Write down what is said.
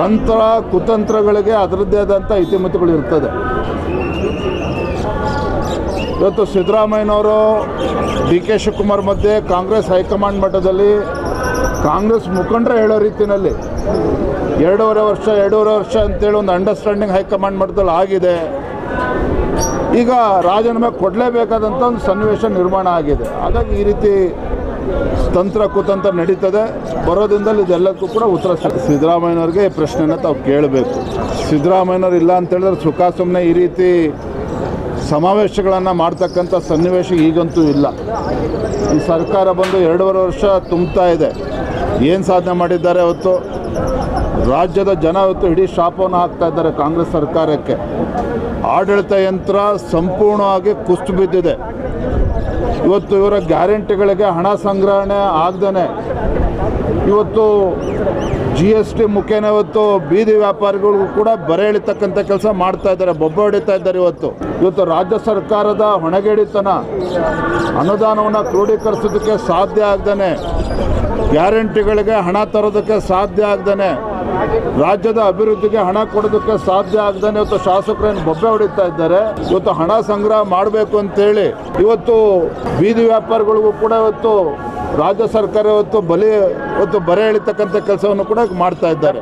ತಂತ್ರ, ಕುತಂತ್ರಗಳಿಗೆ ಅದರದ್ದೇ ಆದಂಥ ಇತಿಮಿತಿಗಳು ಇರ್ತದೆ. ಇವತ್ತು ಸಿದ್ದರಾಮಯ್ಯನವರು ಡಿ ಕೆ ಶಿವಕುಮಾರ್ ಮಧ್ಯೆ ಕಾಂಗ್ರೆಸ್ ಹೈಕಮಾಂಡ್ ಮಟ್ಟದಲ್ಲಿ ಕಾಂಗ್ರೆಸ್ ಮುಖಂಡರೇ ಹೇಳೋ ರೀತಿಯಲ್ಲಿ ಎರಡೂವರೆ ವರ್ಷ ಎರಡೂವರೆ ವರ್ಷ ಅಂತೇಳಿ ಒಂದು ಅಂಡರ್ಸ್ಟ್ಯಾಂಡಿಂಗ್ ಹೈಕಮಾಂಡ್ ಮಟ್ಟದಲ್ಲಿ ಆಗಿದೆ. ಈಗ ರಾಜೀನಾಮೆ ಕೊಡಲೇಬೇಕಾದಂಥ ಒಂದು ಸನ್ನಿವೇಶ ನಿರ್ಮಾಣ ಆಗಿದೆ. ಹಾಗಾಗಿ ಈ ರೀತಿ ತಂತ್ರ ಕುತಂತ್ರ ನಡೀತದೆ. ಬರೋದ್ರಿಂದಲೇ ಇದೆಲ್ಲಕ್ಕೂ ಕೂಡ ಉತ್ತರ ಸಿದ್ದರಾಮಯ್ಯನವ್ರಿಗೆ ಈ ಪ್ರಶ್ನೆನ ತಾವು ಕೇಳಬೇಕು. ಸಿದ್ದರಾಮಯ್ಯನವ್ರು ಇಲ್ಲ ಅಂತ ಹೇಳಿದ್ರೆ ಸುಖ ಸುಮ್ಮನೆ ಈ ರೀತಿ ಸಮಾವೇಶಗಳನ್ನು ಮಾಡ್ತಕ್ಕಂಥ ಸನ್ನಿವೇಶ ಈಗಂತೂ ಇಲ್ಲ. ಈ ಸರ್ಕಾರ ಬಂದು ಎರಡೂವರೆ ವರ್ಷ ತುಂಬ್ತಾ ಇದೆ. ಏನು ಸಾಧನೆ ಮಾಡಿದ್ದಾರೆ ಅವತ್ತು? ರಾಜ್ಯದ ಜನ ಅವತ್ತು ಇಡೀ ಶಾಪವನ್ನು ಹಾಕ್ತಾ ಇದ್ದಾರೆ ಕಾಂಗ್ರೆಸ್ ಸರ್ಕಾರಕ್ಕೆ. ಆಡಳಿತ ಯಂತ್ರ ಸಂಪೂರ್ಣವಾಗಿ ಕುಸ್ತು ಬಿದ್ದಿದೆ. ಇವತ್ತು ಇವರ ಗ್ಯಾರಂಟಿಗಳಿಗೆ ಹಣ ಸಂಗ್ರಹಣೆ ಆಗ್ದೇ ಇವತ್ತು ಜಿ ಎಸ್ ಟಿ ಮುಖೇನ ಇವತ್ತು ಬೀದಿ ವ್ಯಾಪಾರಿಗಳಿಗೂ ಕೂಡ ಬರೆ ಎಳಿತಕ್ಕಂಥ ಕೆಲಸ ಮಾಡ್ತಾ ಇದ್ದಾರೆ, ಬೊಬ್ಬ ಹೊಡಿತಾ ಇದ್ದಾರೆ ಇವತ್ತು. ಇವತ್ತು ರಾಜ್ಯ ಸರ್ಕಾರದ ಹೊಣೆಗೇಡಿತನ, ಅನುದಾನವನ್ನು ಕ್ರೋಢೀಕರಿಸೋದಕ್ಕೆ ಸಾಧ್ಯ ಆಗ್ದೇ ಗ್ಯಾರಂಟಿಗಳಿಗೆ ಹಣ ತರೋದಕ್ಕೆ ಸಾಧ್ಯ ಆಗ್ದೇ ರಾಜ್ಯದ ಅಭಿವೃದ್ಧಿಗೆ ಹಣ ಕೊಡೋದಕ್ಕೆ ಸಾಧ್ಯ ಆಗ್ದೇ ಇವತ್ತು ಶಾಸಕರೇನು ಬೊಬ್ಬೆ ಹೊಡಿತಾ ಇದ್ದಾರೆ. ಇವತ್ತು ಹಣ ಸಂಗ್ರಹ ಮಾಡಬೇಕು ಅಂತೇಳಿ ಇವತ್ತು ಬೀದಿ ವ್ಯಾಪಾರಿಗಳಿಗೂ ಕೂಡ ಇವತ್ತು ರಾಜ್ಯ ಸರ್ಕಾರ ಇವತ್ತು ಬಲಿ, ಇವತ್ತು ಬರೆ ಎಳಿತಕ್ಕಂಥ ಕೆಲಸವನ್ನು ಕೂಡ ಮಾಡ್ತಾ ಇದ್ದಾರೆ.